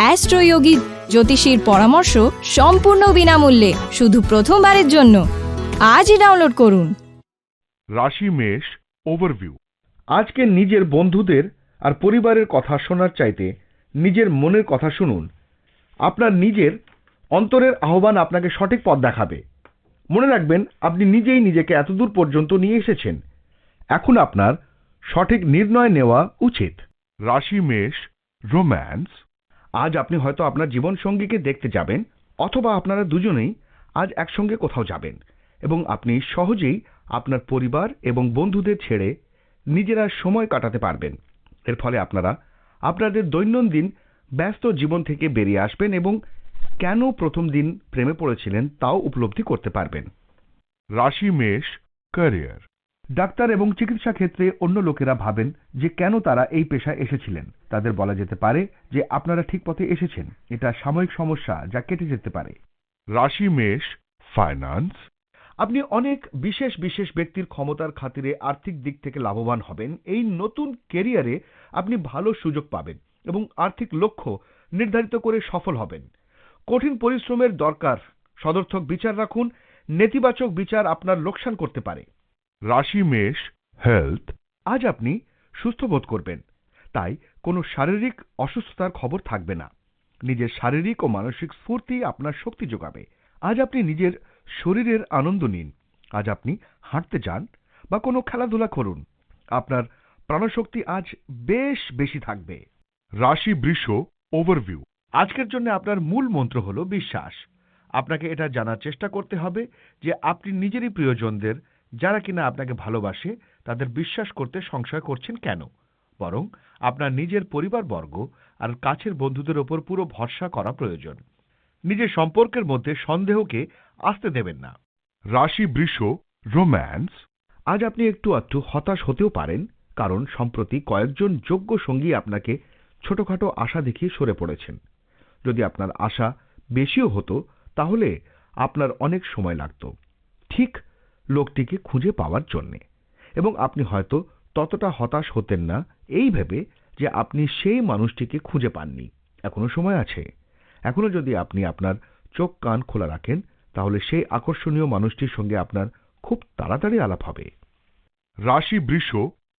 অ্যাস্ট্রোয়োগী জ্যোতিষীর পরামর্শ সম্পূর্ণ বিনামূল্যে শুধু প্রথমবারের জন্য। আজই ডাউনলোড করুন। রাশি মেষ ওভারভিউ আজকে নিজের বন্ধুদের আর পরিবারের কথা শোনার চাইতে নিজের মনের কথা শুনুন। আপনার নিজের অন্তরের আহ্বান আপনাকে সঠিক পথ দেখাবে। মনে রাখবেন আপনি নিজেই নিজেকে এতদূর পর্যন্ত নিয়ে এসেছেন। এখন আপনার সঠিক নির্ণয় নেওয়া উচিত। রাশি মেষ রোম্যান্স আজ আপনি হয়তো আপনার জীবনসঙ্গীকে দেখতে যাবেন, অথবা আপনারা দুজনেই আজ একসঙ্গে কোথাও যাবেন, এবং আপনি সহজেই আপনার পরিবার এবং বন্ধুদের ছেড়ে নিজেরা সময় কাটাতে পারবেন। এর ফলে আপনারা আপনাদের দৈনন্দিন ব্যস্ত জীবন থেকে বেরিয়ে আসবেন এবং কেন প্রথম দিন প্রেমে পড়েছিলেন তাও উপলব্ধি করতে পারবেন। রাশি মেষ, ক্যারিয়ার। ডাক্তার এবং চিকিৎসা ক্ষেত্রে অন্য লোকেরা ভাবেন যে কেন তারা এই পেশায় এসেছিলেন। তাদের বলা যেতে পারে যে আপনারা ঠিক পথে এসেছেন। এটা সাময়িক সমস্যা যা কেটে যেতে পারে। রাশি মেষ ফাইন্যান্স আপনি অনেক বিশেষ বিশেষ ব্যক্তির ক্ষমতার খাতিরে আর্থিক দিক থেকে লাভবান হবেন। এই নতুন কেরিয়ারে আপনি ভালো সুযোগ পাবেন এবং আর্থিক লক্ষ্য নির্ধারিত করে সফল হবেন। কঠিন পরিশ্রমের দরকার। সদর্থক বিচার রাখুন। নেতিবাচক বিচার আপনার লোকসান করতে পারে। রাশি, মেষ, হেলথ আজ আপনি সুস্থ বোধ করবেন। তাই কোনো শারীরিক অসুস্থতার খবর থাকবে না। নিজের শারীরিক ও মানসিক স্ফূর্তি আপনার শক্তি যোগাবে। আজ আপনি নিজের শরীরের আনন্দ নিন। আজ আপনি হাঁটতে যান বা কোনো খেলাধুলা করুন। আপনার প্রাণশক্তি আজ বেশ বেশি থাকবে। রাশি, বৃষ ওভারভিউ আজকের জন্য আপনার মূল মন্ত্র হল বিশ্বাস। আপনাকে এটা জানার চেষ্টা করতে হবে যে আপনি নিজেরই প্রিয়জনদের যারা কিনা আপনাকে ভালোবাসে, তাদের বিশ্বাস করতে সংশয় করছেন কেন? বরং আপনার নিজের পরিবারবর্গ আর কাছের বন্ধুদের ওপর পুরো ভরসা করা প্রয়োজন। নিজের সম্পর্কের মধ্যে সন্দেহকে আসতে দেবেন না। রাশি, বৃষ, রোম্যান্স, আজ আপনি একটু আধটু হতাশ হতেও পারেন, কারণ সম্প্রতি কয়েকজন যোগ্য সঙ্গী আপনাকে ছোটখাটো আশা দেখিয়ে সরে পড়েছেন। যদি আপনার আশা বেশিও হতো, তাহলে আপনার অনেক সময় লাগতো। ঠিক লোকটিকে খুঁজে পাওয়ার জন্যে। এবং আপনি হয়তো ততটা হতাশ হতেন না এই ভেবে যে আপনি সেই মানুষটিকে খুঁজে পাননি। এখনও সময় আছে। এখনও যদি আপনি আপনার চোখ কান খোলা রাখেন তাহলে সেই আকর্ষণীয় মানুষটির সঙ্গে আপনার খুব তাড়াতাড়ি আলাপ হবে। রাশি বৃষ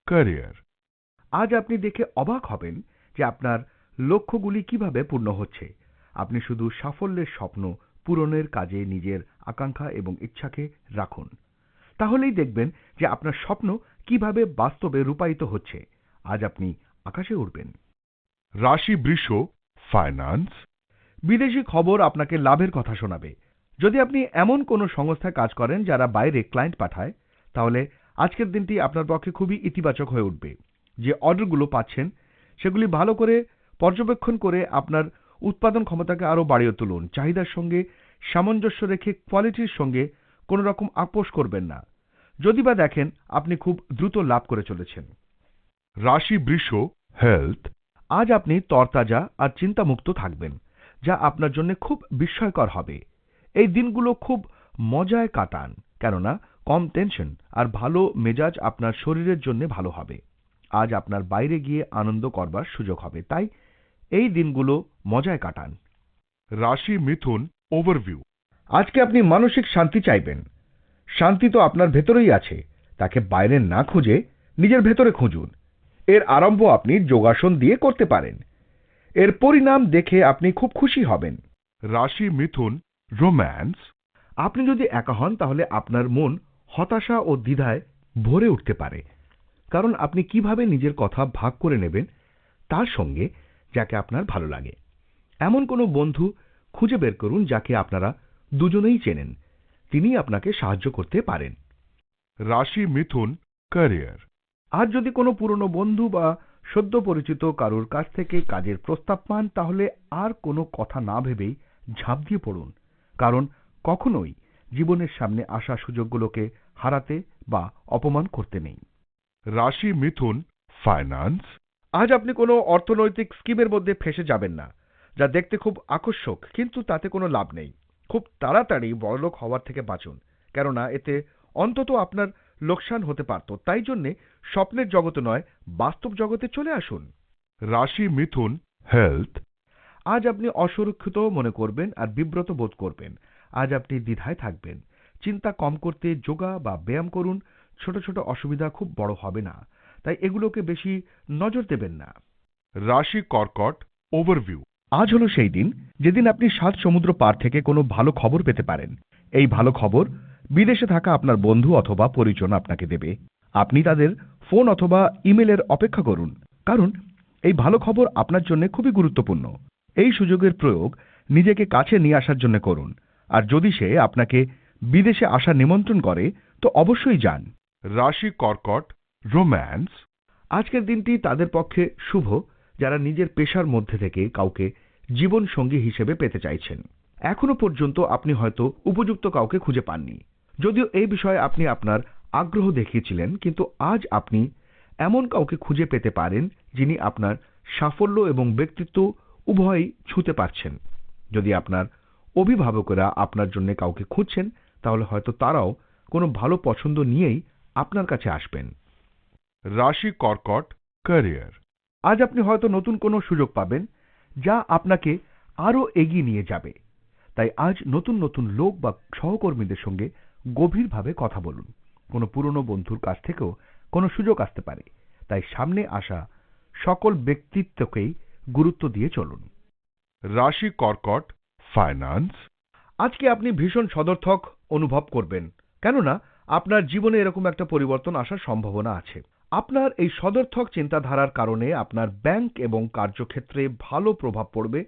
ক্যারিয়ার। আজ আপনি দেখে অবাক হবেন যে আপনার লক্ষ্যগুলি কীভাবে পূর্ণ হচ্ছে। আপনি শুধু সাফল্যের স্বপ্ন পূরণের কাজে নিজের আকাঙ্ক্ষা এবং ইচ্ছাকে রাখুন। তাহলেই দেখবেন যে আপনার স্বপ্ন কীভাবে বাস্তবে রূপায়িত হচ্ছে। আজ আপনি আকাশে উঠবেন রাশি বৃষ ফাইন্যান্স বিদেশি খবর আপনাকে লাভের কথা শোনাবে। যদি আপনি এমন কোনো সংস্থায় কাজ করেন যারা বাইরে ক্লায়েন্ট পাঠায়, তাহলে আজকের দিনটি আপনার পক্ষে খুবই ইতিবাচক হয়ে উঠবে। যে অর্ডারগুলো পাচ্ছেন, সেগুলি ভালো করে পর্যবেক্ষণ করে আপনার উৎপাদন ক্ষমতাকে আরও বাড়িয়ে তুলুন। চাহিদার সঙ্গে সামঞ্জস্য রেখে কোয়ালিটির সঙ্গে কোনো রকম আপোষ করবেন না। যদি বা দেখেন, আপনি খুব দ্রুত লাভ করে চলেছেন। রাশি বৃষ, হেলথ, আজ আপনি তরতাজা আর চিন্তামুক্ত থাকবেন, যা আপনার জন্য খুব বিস্ময়কর হবে। এই দিনগুলো খুব মজায় কাটান, কেননা কম টেনশন আর ভালো মেজাজ আপনার শরীরের জন্য ভালো হবে। আজ আপনার বাইরে গিয়ে আনন্দ করবার সুযোগ হবে, তাই এই দিনগুলো মজায় কাটান। রাশি মিথুন, ওভারভিউ। আজকে আপনি মানসিক শান্তি চাইবেন শান্তি তো আপনার ভেতরেই আছে। তাকে বাইরে না খুঁজে নিজের ভেতরে খুঁজুন। এর আরম্ভ আপনি যোগাসন দিয়ে করতে পারেন। এর পরিণাম দেখে আপনি খুব খুশি হবেন। রাশি মিথুন, রোম্যান্স। আপনি যদি একা হন, তাহলে আপনার মন হতাশা ও দ্বিধায় ভরে উঠতে পারে। কারণ আপনি কীভাবে নিজের কথা ভাগ করে নেবেন, তার সঙ্গে যাকে আপনার ভালো লাগে। এমন কোনো বন্ধু খুঁজে বের করুন, যাকে আপনারা দুজনেই চেনেন। তিনি আপনাকে সাহায্য করতে পারেন। রাশি মিথুন ক্যারিয়ার। আর যদি কোনো পুরনো বন্ধু বা সদ্য পরিচিত কারোর কাছ থেকে কাজের প্রস্তাব পান তাহলে আর কোনো কথা না ভেবেই ঝাঁপ দিয়ে পড়ুন। কারণ কখনোই জীবনের সামনে আসা সুযোগগুলোকে হারাতে বা অপমান করতে নেই। রাশি মিথুন ফাইন্যান্স। আজ আপনি কোনো অর্থনৈতিক স্কিমের মধ্যে ফেসে যাবেন না। যা দেখতে খুব আকর্ষক কিন্তু তাতে কোনো লাভ নেই। খুব তাড়াতাড়ি বড়লোক হওয়ার থেকে বাঁচুন কেননা এতে অন্তত আপনার লোকসান হতে পারত। তাই জন্যে স্বপ্নের জগতে নয় বাস্তব জগতে চলে আসুন। রাশি মিথুন হেলথ আজ আপনি অসুরক্ষিত মনে করবেন আর বিব্রত বোধ করবেন। আজ আপনি দ্বিধায় থাকবেন। চিন্তা কম করতে যোগা বা ব্যায়াম করুন ছোট ছোট অসুবিধা খুব বড় হবে না। তাই এগুলোকে বেশি নজর দেবেন না। রাশি কর্কট ওভারভিউ আজ হলো সেই দিন যেদিন আপনি সাত সমুদ্র পার থেকে কোনো ভালো খবর পেতে পারেন। এই ভালো খবর বিদেশে থাকা আপনার বন্ধু অথবা পরিজন আপনাকে দেবে। আপনি তাদের ফোন অথবা ইমেলের অপেক্ষা করুন, কারণ এই ভালো খবর আপনার জন্য খুবই গুরুত্বপূর্ণ। এই সুযোগের প্রয়োগ নিজেকে কাছে নিয়ে আসার জন্য করুন, আর যদি সে আপনাকে বিদেশে আসার নিমন্ত্রণ করে, তো অবশ্যই যান। রাশি কর্কট, রোম্যান্স। আজকের দিনটি তাদের পক্ষে শুভ যারা নিজের পেশার মধ্যে থেকে কাউকে জীবন সঙ্গী হিসেবে পেতে চাইছেন। এখনও পর্যন্ত আপনি হয়তো উপযুক্ত কাউকে খুঁজে পাননি। যদিও এই বিষয়ে আপনি আপনার আগ্রহ দেখিয়েছিলেন, কিন্তু আজ আপনি এমন কাউকে খুঁজে পেতে পারেন যিনি আপনার সাফল্য এবং ব্যক্তিত্ব উভয়ই ছুঁতে পারছেন। যদি আপনার অভিভাবকেরা আপনার জন্য কাউকে খুঁজছেন, তাহলে হয়তো তারাও কোনো ভালো পছন্দ নিয়েই আপনার কাছে আসবেন। রাশি কর্কট ক্যারিয়ার আজ আপনি হয়তো নতুন কোনো সুযোগ পাবেন যা আপনাকে আরও এগিয়ে নিয়ে যাবে। তাই আজ নতুন নতুন লোক বা সহকর্মীদের সঙ্গে গভীরভাবে কথা বলুন। কোনো পুরনো বন্ধুর কাছ থেকেও কোনো সুযোগ আসতে পারে। তাই সামনে আসা সকল ব্যক্তিত্বকেই গুরুত্ব দিয়ে চলুন। রাশি কর্কট ফাইন্যান্স আজকে আপনি ভীষণ সদর্থক অনুভব করবেন। কেননা আপনার জীবনে এরকম একটা পরিবর্তন আসার সম্ভাবনা আছে। আপনার এই সদর্থক চিন্তাধারার কারণে আপনার ব্যাংক এবং কার্যক্ষেত্রে ভালো প্রভাব পড়বে।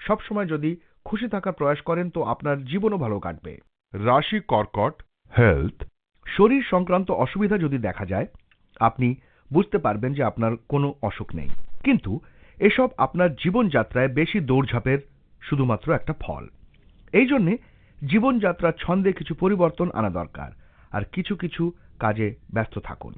সবসময় যদি খুশি থাকার প্রয়াস করেন, তো আপনার জীবনও ভালো কাটবে। রাশি কর্কট, হেলথ, শরীর সংক্রান্ত অসুবিধা যদি দেখা যায়, আপনি বুঝতে পারবেন যে আপনার কোনো অসুখ নেই। কিন্তু এসব আপনার জীবনযাত্রায় বেশি দৌড়ঝাঁপের শুধুমাত্র একটা ফল। এই জন্যে জীবনযাত্রার ছন্দে কিছু পরিবর্তন আনা দরকার, আর কিছু কিছু কাজে ব্যস্ত থাকুন।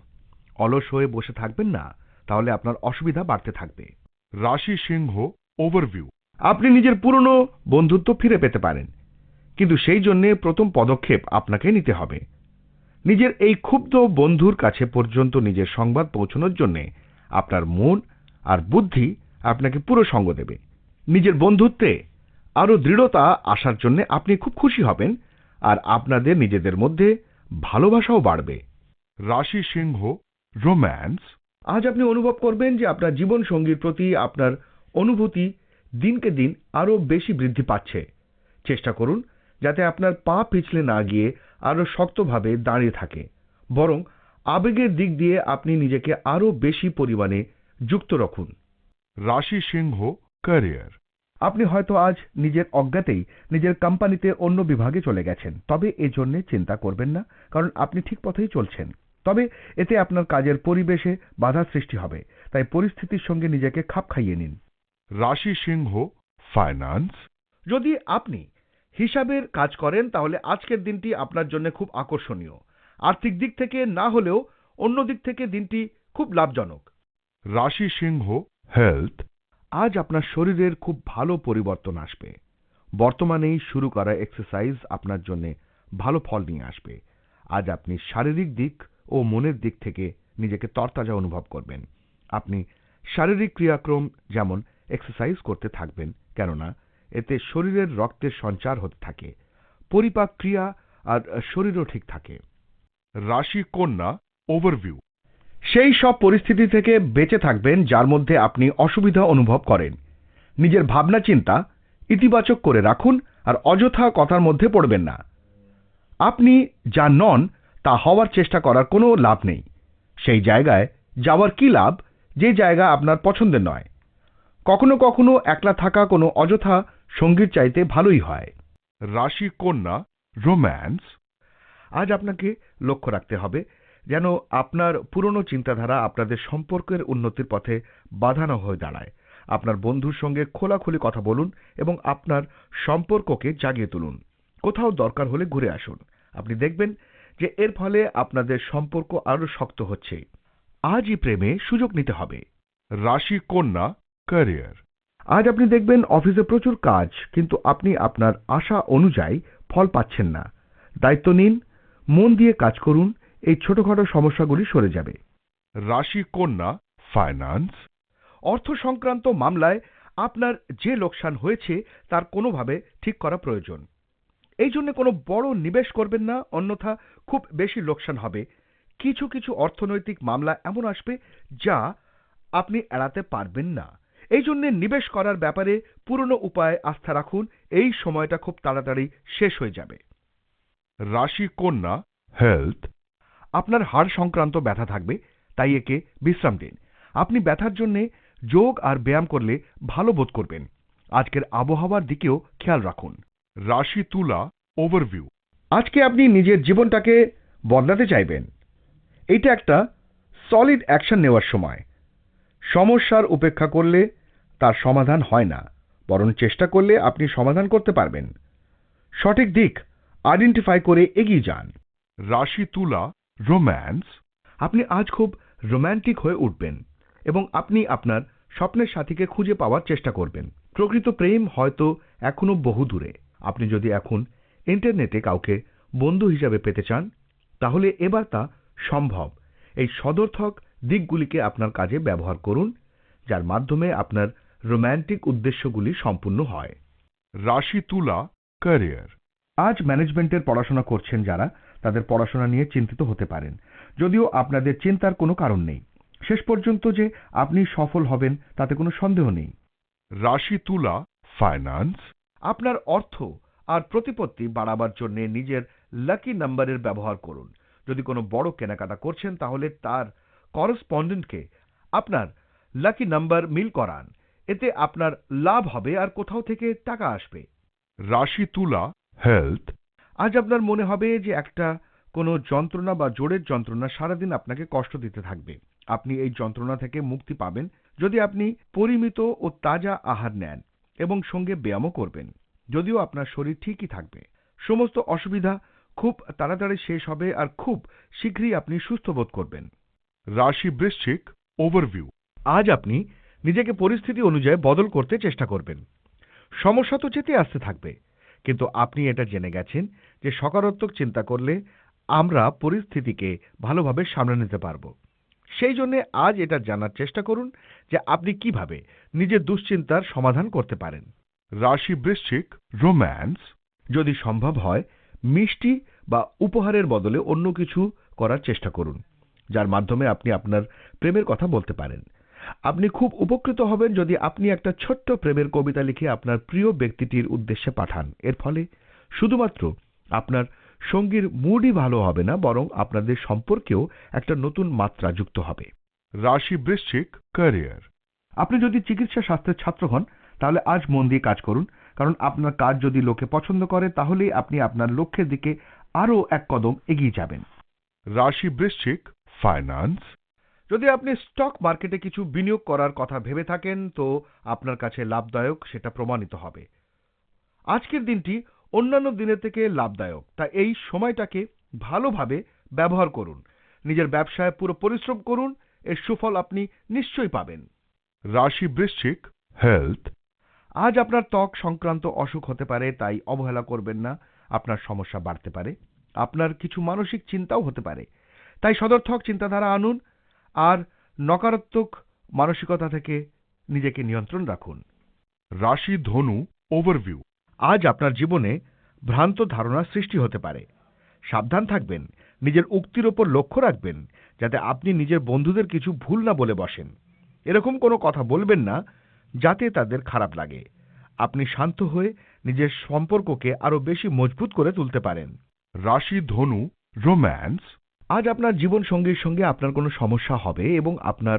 অলস হয়ে বসে থাকবেন না, তাহলে আপনার অসুবিধা বাড়তে থাকবে। রাশি সিংহ ওভারভিউ আপনি নিজের পুরনো বন্ধুত্ব ফিরে পেতে পারেন, কিন্তু সেই জন্য প্রথম পদক্ষেপ আপনাকে নিতে হবে। নিজের এই ক্ষুব্ধ বন্ধুর কাছে পর্যন্ত নিজের সংবাদ পৌঁছানোর জন্য আপনার মন আর বুদ্ধি আপনাকে পুরো সঙ্গ দেবে। নিজের বন্ধুত্বে আরও দৃঢ়তা আসার জন্য আপনি খুব খুশি হবেন, আর আপনাদের নিজেদের মধ্যে ভালোবাসাও বাড়বে। রাশি সিংহ রোম্যান্স আজ আপনি অনুভব করবেন যে আপনার জীবন সঙ্গীর প্রতি আপনার অনুভূতি দিনকে দিন আরও বেশি বৃদ্ধি পাচ্ছে। চেষ্টা করুন যাতে আপনার পা পিছলে না গিয়ে আরও শক্তভাবে দাঁড়িয়ে থাকে। বরং আবেগের দিক দিয়ে আপনি নিজেকে আরও বেশি পরিমাণে যুক্ত রাখুন। রাশি সিংহ ক্যারিয়ার আপনি হয়তো আজ নিজের অজ্ঞাতেই নিজের কোম্পানিতে অন্য বিভাগে চলে গেছেন। তবে এজন্য চিন্তা করবেন না কারণ আপনি ঠিক পথেই চলছেন। তবে এতে আপনার কাজের পরিবেশে বাধা সৃষ্টি হবে। তাই পরিস্থিতির সঙ্গে নিজেকে খাপ খাইয়ে নিন। রাশি সিংহ ফাইন্যান্স যদি আপনি হিসাবের কাজ করেন তাহলে আজকের দিনটি আপনার জন্য খুব আকর্ষণীয়। আর্থিক দিক থেকে না হলেও অন্য দিক থেকে দিনটি খুব লাভজনক। রাশি সিংহ হেলথ আজ আপনার শরীরের খুব ভালো পরিবর্তন আসবে। বর্তমানেই শুরু করা এক্সারসাইজ আপনার জন্য ভালো ফল নিয়ে আসবে। আজ আপনি শারীরিক দিক ও মনের দিক থেকে নিজেকে তরতাজা অনুভব করবেন। আপনি শারীরিক ক্রিয়াক্রম যেমন এক্সারসাইজ করতে থাকবেন, কেননা এতে শরীরের রক্তের সঞ্চার হতে থাকে, পরিপাক ক্রিয়া আর শরীরও ঠিক থাকে। রাশি কন্যা ওভারভিউ সেই সব পরিস্থিতি থেকে বেঁচে থাকবেন যার মধ্যে আপনি অসুবিধা অনুভব করেন। নিজের ভাবনা চিন্তা ইতিবাচক করে রাখুন আর অযথা কথার মধ্যে পড়বেন না। আপনি যা নন তা হওয়ার চেষ্টা করার কোনো লাভ নেই। সেই জায়গায় যাওয়ার কি লাভ? যে জায়গা আপনার পছন্দের নয়। কখনো কখনো একলা থাকা কোনো অযথা সঙ্গীর চাইতে ভালোই হয়। রাশি কন্যা, রোম্যান্স। আজ আপনাকে লক্ষ্য রাখতে হবে যেন আপনার পুরনো চিন্তাধারা আপনাদের সম্পর্কের উন্নতির পথে বাধা না হয়ে দাঁড়ায়। আপনার বন্ধুর সঙ্গে খোলাখুলি কথা বলুন এবং আপনার সম্পর্ককে জাগিয়ে তুলুন। কোথাও দরকার হলে ঘুরে আসুন। আপনি দেখবেন যে এর ফলে আপনাদের সম্পর্ক আরও শক্ত হচ্ছে। আজই প্রেমে সুযোগ নিতে হবে। রাশি কন্যা, ক্যারিয়ার। আজ আপনি দেখবেন অফিসে প্রচুর কাজ, কিন্তু আপনি আপনার আশা অনুযায়ী ফল পাচ্ছেন না। দায়িত্ব নিন, মন দিয়ে কাজ করুন, এই ছোটখাটো সমস্যাগুলি সরে যাবে। রাশি কন্যা, ফাইন্যান্স। অর্থ সংক্রান্ত মামলায় আপনার যে লোকসান হয়েছে, তার কোনোভাবে ঠিক করা প্রয়োজন। এই জন্য কোনো বড় নিবেশ করবেন না, অন্যথা খুব বেশি লোকসান হবে। কিছু কিছু অর্থনৈতিক মামলা এমন আসবে যা আপনি এড়াতে পারবেন না। এই জন্য নিবেশ করার ব্যাপারে পুরনো উপায়ে আস্থা রাখুন, এই সময়টা খুব তাড়াতাড়ি শেষ হয়ে যাবে। রাশি কন্যা, হেলথ, আপনার হাড় সংক্রান্ত ব্যথা থাকবে, তাই একে বিশ্রাম দিন। আপনি ব্যথার জন্য যোগ আর ব্যায়াম করলে ভালো বোধ করবেন। আজকের আবহাওয়ার দিকেও খেয়াল রাখুন। রাশি তুলা ওভারভিউ আজকে আপনি নিজের জীবনটাকে বদলাতে চাইবেন। এইটা একটা সলিড অ্যাকশন নেওয়ার সময়। সমস্যার উপেক্ষা করলে তার সমাধান হয় না বরং চেষ্টা করলে আপনি সমাধান করতে পারবেন। সঠিক দিক আইডেন্টিফাই করে এগিয়ে যান। রাশি তুলা রোম্যান্স আপনি আজ খুব রোম্যান্টিক হয়ে উঠবেন এবং আপনি আপনার স্বপ্নের সাথীকে খুঁজে পাওয়ার চেষ্টা করবেন। প্রকৃত প্রেম হয়তো এখনও বহু দূরে আপনি যদি এখন ইন্টারনেটে কাউকে বন্ধু হিসাবে পেতে চান তাহলে এবার তা সম্ভব। এই সদর্থক দিকগুলিকে আপনার কাজে ব্যবহার করুন যার মাধ্যমে আপনার রোম্যান্টিক উদ্দেশ্যগুলি সম্পূর্ণ হয়। রাশি তুলা ক্যারিয়ার। আজ ম্যানেজমেন্টের পড়াশোনা করছেন যারা তাদের পড়াশোনা নিয়ে চিন্তিত হতে পারেন। যদিও আপনাদের চিন্তার কোনো কারণ নেই। শেষ পর্যন্ত যে আপনি সফল হবেন তাতে কোনো সন্দেহ নেই। রাশি তুলা ফাইন্যান্স। আপনার অর্থ আর প্রতিপত্তি বাড়াবার জন্য নিজের লাকি নাম্বারের ব্যবহার করুন। যদি কোনো বড় কেনাকাটা করছেন তাহলে তার করসপন্ডেন্টকে আপনার লাকি নাম্বার মিল করান। এতে আপনার লাভ হবে আর কোথাও থেকে টাকা আসবে। রাশি তুলা হেলথ আজ আপনার মনে হবে যে একটা কোনো যন্ত্রণা বা জোরের যন্ত্রণা সারাদিন আপনাকে কষ্ট দিতে থাকবে। আপনি এই যন্ত্রণা থেকে মুক্তি পাবেন যদি আপনি পরিমিত ও তাজা আহার নেন। এবং সঙ্গে ব্যায়ামও করবেন। যদিও আপনার শরীর ঠিকই থাকবে। সমস্ত অসুবিধা খুব তাড়াতাড়ি শেষ হবে আর খুব শীঘ্রই আপনি সুস্থ বোধ করবেন। রাশি বৃশ্চিক ওভারভিউ। আজ আপনি নিজেকে পরিস্থিতি অনুযায়ী বদল করতে চেষ্টা করবেন। সমস্যা তো যেতে আসতে থাকবে, কিন্তু আপনি এটা জেনে গেছেন যে সকারাত্মক চিন্তা করলে আমরা পরিস্থিতিকে ভালোভাবে সামলে নিতে পারব। সেই জন্য আজ এটা জানার চেষ্টা করুন যে আপনি কীভাবে নিজের দুশ্চিন্তার সমাধান করতে পারেন। রাশি বৃশ্চিক, রোম্যান্স, যদি সম্ভব হয়, মিষ্টি বা উপহারের বদলে অন্য কিছু করার চেষ্টা করুন, যার মাধ্যমে আপনি আপনার প্রেমের কথা বলতে পারেন। আপনি খুব উপকৃত হবেন যদি আপনি একটা ছোট্ট প্রেমের কবিতা লিখে আপনার প্রিয় ব্যক্তিটির উদ্দেশ্যে পাঠান। এর ফলে শুধুমাত্র আপনার সঙ্গীর মুডই ভালো হবে না, বরং আপনাদের সম্পর্কেও একটা নতুন মাত্রা যুক্ত হবে। রাশি বৃশ্চিক ক্যারিয়ার আপনি যদি চিকিৎসা শাস্ত্রের ছাত্র হন, তাহলে আজ মন দিয়ে কাজ করুন, কারণ আপনার কাজ যদি লোকে পছন্দ করে, তাহলেই আপনি আপনার লক্ষ্যের দিকে আরও এক কদম এগিয়ে যাবেন। রাশি বৃশ্চিক ফাইন্যান্স যদি আপনি স্টক মার্কেটে কিছু বিনিয়োগ করার কথা ভেবে থাকেন, তো আপনার কাছে লাভদায়ক সেটা প্রমাণিত হবে। আজকের দিনটি অন্যান্য দিনের থেকে লাভদায়ক। তাই এই সময়টাকে ভালোভাবে ব্যবহার করুন। নিজের ব্যবসায় পুরো পরিশ্রম করুন, এর সুফল আপনি নিশ্চয়ই পাবেন। রাশি বৃশ্চিক হেলথ। আজ আপনার ত্বক সংক্রান্ত অসুখ হতে পারে, তাই অবহেলা করবেন না। আপনার সমস্যা বাড়তে পারে। আপনার কিছু মানসিক চিন্তাও হতে পারে। তাই সদর্থক চিন্তাধারা আনুন আর নকারাত্মক মানসিকতা থেকে নিজেকে নিয়ন্ত্রণ রাখুন। রাশি ধনু ওভারভিউ। আজ আপনার জীবনে ভ্রান্ত ধারণার সৃষ্টি হতে পারে। সাবধান থাকবেন নিজের উক্তির ওপর লক্ষ্য রাখবেন যাতে আপনি নিজের বন্ধুদের কিছু ভুল না বলে বসেন। এরকম কোনো কথা বলবেন না যাতে তাদের খারাপ লাগে। আপনি শান্ত হয়ে নিজের সম্পর্ককে আরও বেশি মজবুত করে তুলতে পারেন। রাশি ধনু রোম্যান্স আজ আপনার জীবন সঙ্গীর সঙ্গে আপনার কোনো সমস্যা হবে এবং আপনার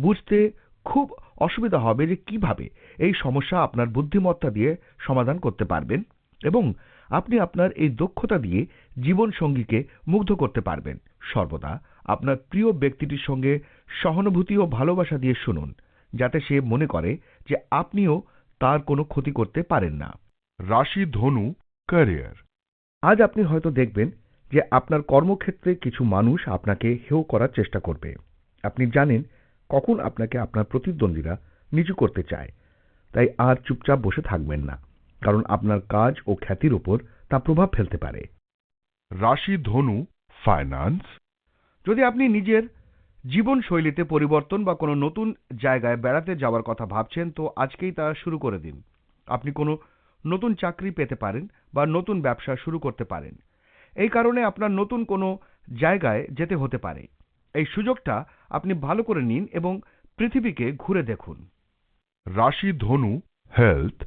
বুঝতে খুব অসুবিধা হবে যে কীভাবে এই সমস্যা আপনার বুদ্ধিমত্তা দিয়ে সমাধান করতে পারবেন এবং আপনি আপনার এই দক্ষতা দিয়ে জীবন সঙ্গীকে মুগ্ধ করতে পারবেন। সর্বদা আপনার প্রিয় ব্যক্তিটির সঙ্গে সহানুভূতি ও ভালোবাসা দিয়ে শুনুন যাতে সে মনে করে যে আপনিও তার কোনো ক্ষতি করতে পারেন না। রাশি ধনু ক্যারিয়ার আজ আপনি হয়তো দেখবেন যে আপনার কর্মক্ষেত্রে কিছু মানুষ আপনাকে হেয় করার চেষ্টা করবে। আপনি জানেন কখন আপনাকে আপনার প্রতিদ্বন্দ্বীরা নিচু করতে চায়। তাই আর চুপচাপ বসে থাকবেন না, কারণ আপনার কাজ ও খ্যাতির উপর তা প্রভাব ফেলতে পারে। রাশি ধনু ফাইন্যান্স যদি আপনি নিজের জীবনশৈলীতে পরিবর্তন বা কোনো নতুন জায়গায় বেড়াতে যাওয়ার কথা ভাবছেন, তো আজকেই তা শুরু করে দিন। আপনি কোনো নতুন চাকরি পেতে পারেন বা নতুন ব্যবসা শুরু করতে পারেন। এই কারণে আপনার নতুন কোনো জায়গায় যেতে হতে পারে। এই সুযোগটা আপনি ভালো করে নিন এবং পৃথিবীকে ঘুরে দেখুন। রাশি, ধনু হেলথ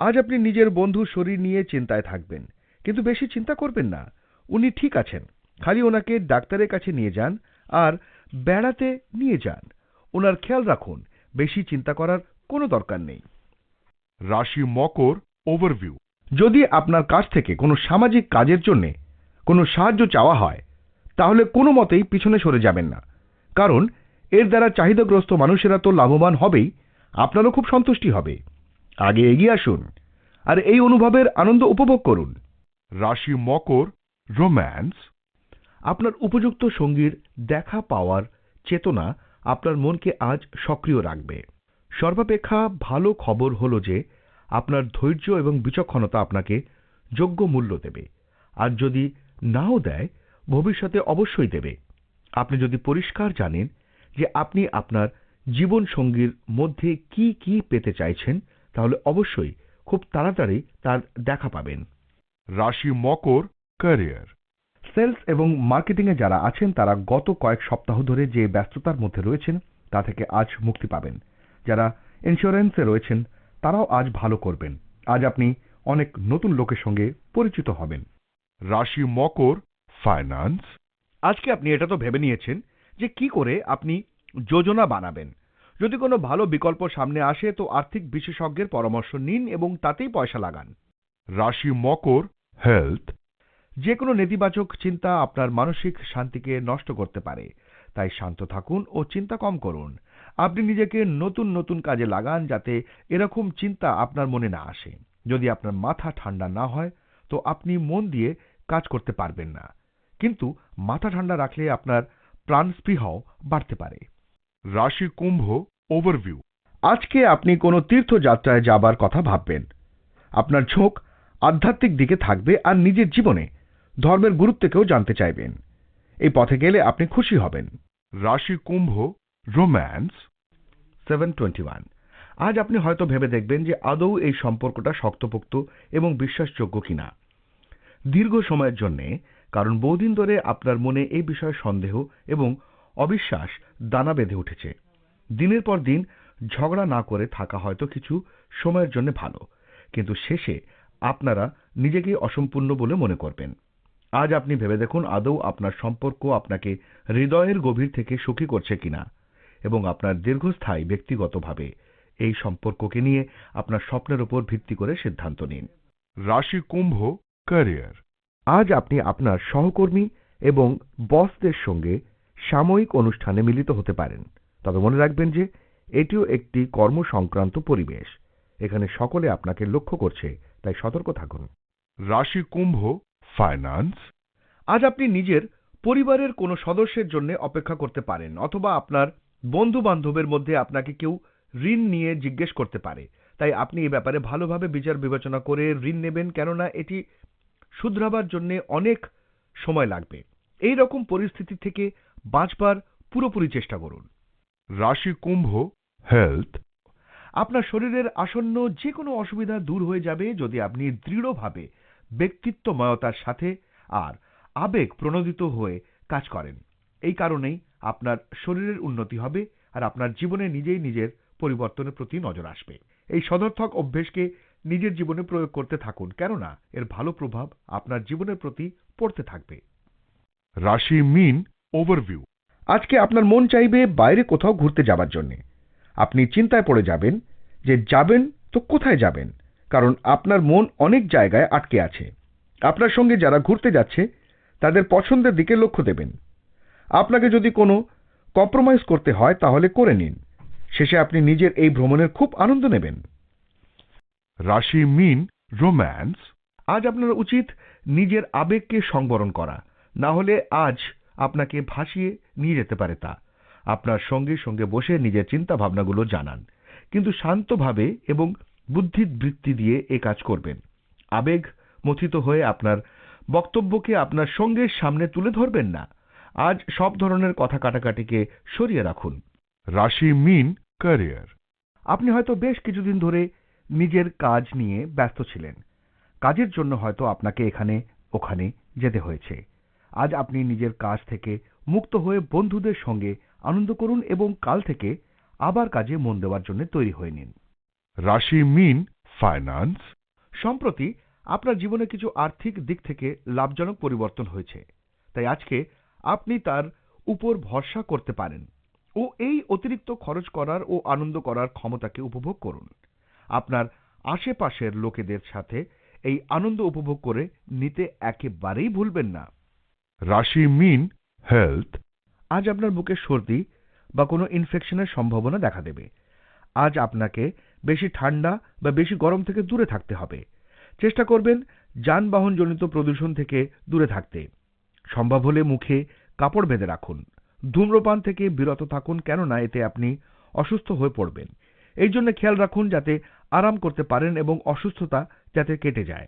আজ আপনি নিজের বন্ধুর শরীর নিয়ে চিন্তায় থাকবেন, কিন্তু বেশি চিন্তা করবেন না। উনি ঠিক আছেন। খালি ওনাকে ডাক্তারের কাছে নিয়ে যান আর বেড়াতে নিয়ে যান। ওনার খেয়াল রাখুন, বেশি চিন্তা করার কোনো দরকার নেই। রাশি, মকর ওভারভিউ যদি আপনার কাছ থেকে কোনো সামাজিক কাজের জন্য কোনো সাহায্য চাওয়া হয় তাহলে কোনো মতেই পিছনে সরে যাবেন না। কারণ এর দ্বারা চাহিদাগ্রস্ত মানুষেরা তো লাভবান হবেই, আপনারও খুব সন্তুষ্টি হবে। আগে এগিয়ে আসুন আর এই অনুভবের আনন্দ উপভোগ করুন। রাশি মকর, রোম্যান্স। আপনার উপযুক্ত সঙ্গীর দেখা পাওয়ার চেতনা আপনার মনকে আজ সক্রিয় রাখবে। সর্বাপেক্ষা ভালো খবর হলো যে আপনার ধৈর্য এবং বিচক্ষণতা আপনাকে যোগ্য মূল্য দেবে। আর যদি নাও দেয় ভবিষ্যতে অবশ্যই দেবে। আপনি যদি পরিষ্কার জানেন যে আপনি আপনার জীবন সঙ্গীর মধ্যে কি কি পেতে চাইছেন তাহলে অবশ্যই খুব তাড়াতাড়ি তার দেখা পাবেন। রাশি মকর ক্যারিয়ার সেলস এবং মার্কেটিংয়ে যারা আছেন তারা গত কয়েক সপ্তাহ ধরে যে ব্যস্ততার মধ্যে রয়েছেন তা থেকে আজ মুক্তি পাবেন। যারা ইন্স্যুরেন্সে রয়েছেন তারাও আজ ভালো করবেন। আজ আপনি অনেক নতুন লোকের সঙ্গে পরিচিত হবেন। রাশি মকর ফাইন্যান্স আজকে আপনি এটা তো ভেবে নিয়েছেন যে কি করে আপনি যোজনা বানাবেন। যদি কোনো ভালো বিকল্প সামনে আসে তো আর্থিক বিশেষজ্ঞের পরামর্শ নিন এবং তাতেই পয়সা লাগান। রাশি মকর হেলথ? যে কোনো নেতিবাচক চিন্তা আপনার মানসিক শান্তিকে নষ্ট করতে পারে। তাই শান্ত থাকুন ও চিন্তা কম করুন। আপনি নিজেকে নতুন নতুন কাজে লাগান যাতে এরকম চিন্তা আপনার মনে না আসে। যদি আপনার মাথা ঠান্ডা না হয় তো আপনি মন দিয়ে কাজ করতে পারবেন না। কিন্তু মাথা ঠান্ডা রাখলে আপনার প্রাণস্পৃহাও বাড়তে পারে। রাশি কুম্ভ ওভারভিউ আজকে আপনি কোনো তীর্থযাত্রায় যাবার কথা ভাববেন। আপনার ঝোঁক আধ্যাত্মিক দিকে থাকবে আর নিজের জীবনে ধর্মের গুরুত্বকেও জানতে চাইবেন। এই পথে গেলে আপনি খুশি হবেন। রাশি কুম্ভ রোম্যান্স সেভেন টোয়েন্টি ওয়ান আজ আপনি হয়তো ভেবে দেখবেন যে আদৌ এই সম্পর্কটা শক্তপোক্ত এবং বিশ্বাসযোগ্য কিনা। দীর্ঘ সময়ের জন্যে কারণ বহুদিন ধরে আপনার মনে এই বিষয়ে সন্দেহ এবং অবিশ্বাস দানা বেঁধে উঠেছে। দিনের পর দিন ঝগড়া না করে থাকা হয়তো কিছু সময়ের জন্য ভালো, কিন্তু শেষে আপনারা নিজেকেই অসম্পূর্ণ বলে মনে করবেন। আজ আপনি ভেবে দেখুন আদৌ আপনার সম্পর্ক আপনাকে হৃদয়ের গভীর থেকে সুখী করছে কিনা এবং আপনার দীর্ঘস্থায়ী ব্যক্তিগতভাবে এই সম্পর্ককে নিয়ে আপনার স্বপ্নের উপর ভিত্তি করে সিদ্ধান্ত নিন। রাশি কুম্ভ, ক্যারিয়ার। আজ আপনি আপনার সহকর্মী এবং বসদের সঙ্গে সাময়িক অনুষ্ঠানে মিলিত হতে পারেন। তবে মনে রাখবেন যে এটিও একটি কর্মসংক্রান্ত পরিবেশ। এখানে সকলে আপনাকে লক্ষ্য করছে তাই সতর্ক থাকুন। রাশি কুম্ভ ফাইন্যান্স আজ আপনি নিজের পরিবারের কোনো সদস্যের জন্য অপেক্ষা করতে পারেন অথবা আপনার বন্ধু বান্ধবের মধ্যে আপনাকে কেউ ঋণ নিয়ে জিজ্ঞেস করতে পারে। তাই আপনি এ ব্যাপারে ভালোভাবে বিচার বিবেচনা করে ঋণ নেবেন কেননা এটি শুধরাবার জন্য অনেক সময় লাগবে। এই রকম পরিস্থিতি থেকে বাঁচবার পুরোপুরি চেষ্টা করুন। রাশি কুম্ভ হেলথ আপনার শরীরের আসন্ন যে কোনো অসুবিধা দূর হয়ে যাবে যদি আপনি দৃঢ়ভাবে ব্যক্তিত্বময়তার সাথে আর আবেগ প্রণোদিত হয়ে কাজ করেন। এই কারণেই আপনার শরীরের উন্নতি হবে আর আপনার জীবনে নিজেই নিজের পরিবর্তনের প্রতি নজর আসবে। এই সদর্থক অভ্যেসকে নিজের জীবনে প্রয়োগ করতে থাকুন কেননা এর ভালো প্রভাব আপনার জীবনের প্রতি পড়তে থাকবে। রাশি মিন ওভারভিউ আজকে আপনার মন চাইবে বাইরে কোথাও ঘুরতে যাবার জন্য। আপনি চিন্তায় পড়ে যাবেন যে যাবেন তো কোথায় যাবেন কারণ আপনার মন অনেক জায়গায় আটকে আছে। আপনার সঙ্গে যারা ঘুরতে যাচ্ছে তাদের পছন্দের দিকে লক্ষ্য দেবেন। আপনাকে যদি কোনো কম্প্রোমাইজ করতে হয় তাহলে করে নিন। শেষে আপনি নিজের এই ভ্রমণের খুব আনন্দ নেবেন। রাশি মিন রোম্যান্স আজ আপনার উচিত নিজের আবেগকে সংবরণ করা। না হলে আজ আপনাকে ভাসিয়ে নিয়ে যেতে পারে তা। আপনার সঙ্গে সঙ্গে বসে নিজের চিন্তা ভাবনাগুলো জানান। কিন্তু শান্তভাবে এবং বুদ্ধির বৃত্তি দিয়ে এ কাজ করবেন। আবেগ মথিত হয়ে আপনার বক্তব্যকে আপনার সঙ্গে সামনে তুলে ধরবেন না। আজ সব ধরনের কথা কাটাকাটিকে সরিয়ে রাখুন। রাশি মিন ক্যারিয়ার আপনি হয়তো বেশ কিছুদিন ধরে নিজের কাজ নিয়ে ব্যস্ত ছিলেন। কাজের জন্য হয়তো আপনাকে এখানে ওখানে যেতে হয়েছে। আজ আপনি নিজের কাজ থেকে মুক্ত হয়ে বন্ধুদের সঙ্গে আনন্দ করুন এবং কাল থেকে আবার কাজে মন দেওয়ার জন্য তৈরি হয়ে নিন। রাশি মিন ফাইন্যান্স সম্প্রতি আপনার জীবনে কিছু আর্থিক দিক থেকে লাভজনক পরিবর্তন হয়েছে। তাই আজকে আপনি তার উপর ভরসা করতে পারেন ও এই অতিরিক্ত খরচ করার ও আনন্দ করার ক্ষমতাকে উপভোগ করুন। আপনার আশেপাশের লোকেদের সাথে এই আনন্দ উপভোগ করে নিতে একেবারেই ভুলবেন না। রাশি মিন হেলথ। আজ আপনার বুকে সর্দি বা কোনো ইনফেকশনের সম্ভাবনা দেখা দেবে। আজ আপনাকে বেশি ঠান্ডা বা বেশি গরম থেকে দূরে থাকতে হবে। চেষ্টা করবেন যানবাহনজনিত প্রদূষণ থেকে দূরে থাকতে। সম্ভব হলে মুখে কাপড় বেঁধে রাখুন। ধূম্রপান থেকে বিরত থাকুন কেননা এতে আপনি অসুস্থ হয়ে পড়বেন। এই জন্য খেয়াল রাখুন যাতে আরাম করতে পারেন এবং অসুস্থতা যাতে কেটে যায়।